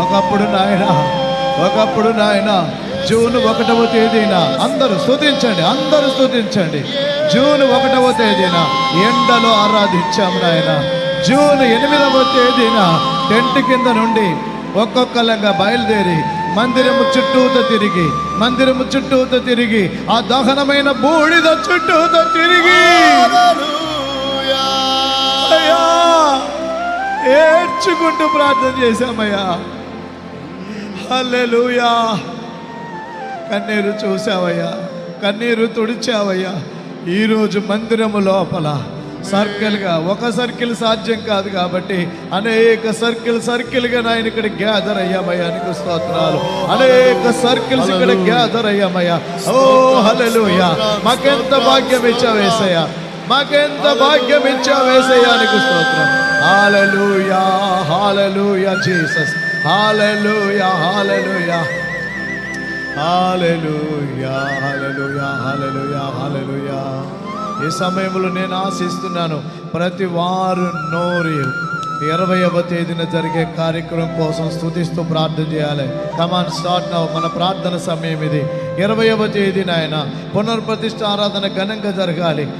ఒకప్పుడు నాయన ఒకప్పుడు నాయన జూన్ ఒకటవ తేదీన అందరూ స్తుతించండి అందరూ స్తుతించండి. జూన్ ఒకటవ తేదీన ఎండలో ఆరాధించాము నాయన. జూన్ ఎనిమిదవ తేదీన టెంట్ కింద నుండి ఒక్కొక్కలంగా బయలుదేరి మందిరము చుట్టూత తిరిగి మందిరము చుట్టూత తిరిగి ఆ దహనమైన బూడిద చుట్టూత తిరిగి. ఏడ్చుకుంటూ ప్రార్థన చేశామయ్యా. హల్లెలూయా. కన్నీరు చూసావయ్యా కన్నీరు తుడిచావయ్యా. ఈరోజు మందిరము లోపల సర్కిల్గా ఒక సర్కిల్ సాధ్యం కాదు కాబట్టి అనేక సర్కిల్ సర్కిల్గా నాయన ఇక్కడ గ్యాదర్ అయ్యామయ్యా నీకు స్తోత్రాలు. అనేక సర్కిల్స్ ఇక్కడ గ్యాదర్ అయ్యామయ్యా. ఓ హల్లెలూయా. మాకెంత భాగ్యం ఇచ్చావేసయ్యా మాకెంత భాగ్యం ఇచ్చావేసయ్యా నీకు స్తోత్రం. హాలూయా హాలూయా జీసస్ హాలూయా హాలూయా హాలూయా హాలూయా హాలూయా హాలూయా ఈ సమయంలో నేను ఆశిస్తున్నాను ప్రతి వారు నోరి ఇరవైవ తేదీన జరిగే కార్యక్రమం కోసం స్థుతిస్తూ ప్రార్థన చేయాలి. కమాన్ స్టార్ట్ నవ్ మన ప్రార్థన సమయం ఇది. ఇరవైవ తేదీన ఆయన పునర్ప్రతిష్ఠ ఆరాధన ఘనంగా జరగాలి.